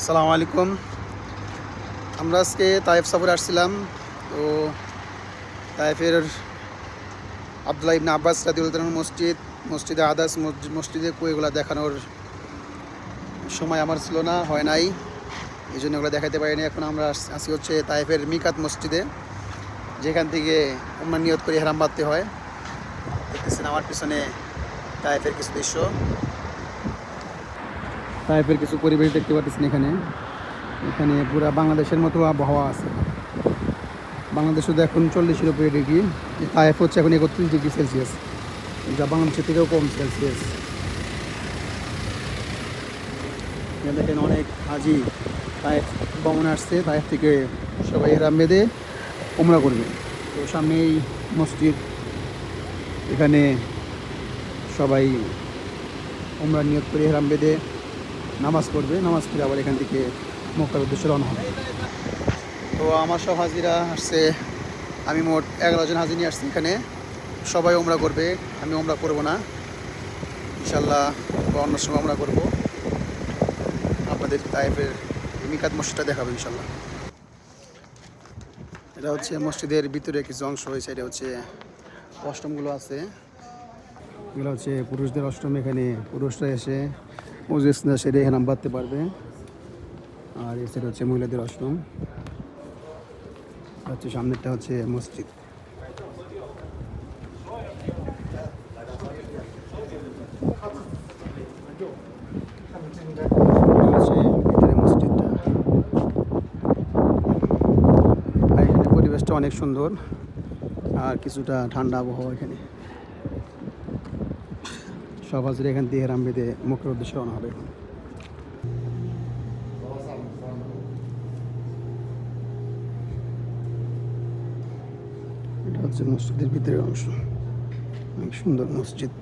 আসসালামু আলাইকুম। আমরা আজকে তাইফ সফরে আসছিলাম। তো তাইফের আবদুল্লাহ ইবনে আব্বাস রাদিউল্লাহ মসজিদ, মসজিদে আদাস মসজিদ- এগুলো দেখানোর সময় আমার ছিল না, হয় নাই। এই জন্য ওগুলো দেখাতে পারিনি। এখন আমরা আসি হচ্ছে তাইফের মিকাত মসজিদে, যেখান থেকে আমরা নিয়ত করে হেরাম বাঁধতে হয়। দেখতেছেন আমার পিছনে তাইফের কিছু দৃশ্য। টাইপের কিছু পরিবেশ দেখতে পাচ্ছেন এখানে। এখানে পুরো বাংলাদেশের মতো আবহাওয়া আছে। বাংলাদেশ শুধু এখন চল্লিশের উপরে ডিগ্রি। টাইপ হচ্ছে এখন একত্রিশ ডিগ্রি সেলসিয়াস। যা বাংলাদেশের থেকেও কম সেলসিয়াস। দেখেন অনেক হাজি টাইপ ভ্রমণ আসছে। টাইপ থেকে সবাই এরা মেদে ওমরা করবে। তো সামনেই মসজিদ। এখানে সবাই ওমরা নিয়োগ করে হেরাম বেঁধে নামাজ পড়বে নামাজ পড়ে আবার এখান থেকে মক্কার উদ্দেশ্যে রওনা হবে। তো আমার সব হাজিরা আসছে আমি মোট এগারো জন হাজি নিয়ে আসছি এখানে। সবাই ওমরা করবে আমি ওমরা করব না। ইনশাল্লাহ বা অন্য সময় আমরা করব। আপনাদের তাইফের মিকাত মসজিদটা দেখাবো ইনশাল্লাহ এটা হচ্ছে মসজিদের ভিতরে কিছু অংশ হয়েছে এটা হচ্ছে অষ্টমগুলো আছে। এগুলো হচ্ছে পুরুষদের অষ্টম এখানে পুরুষরা এসে না সেরে এখানে বাঁধতে পারবে। আর এ সাইড হচ্ছে মহিলাদের আর হচ্ছে সামনেরটা হচ্ছে মসজিদ। মসজিদটা। আর এখানে পরিবেশটা অনেক সুন্দর। আর কিছুটা ঠান্ডা আবহাওয়া এখানে। সব এখান থেকে হেরাম বেঁধে মুখের উদ্দেশ্যে রওনা হবে এখন। এটা হচ্ছে মসজিদের ভিতরের অংশ। অনেক সুন্দর মসজিদ।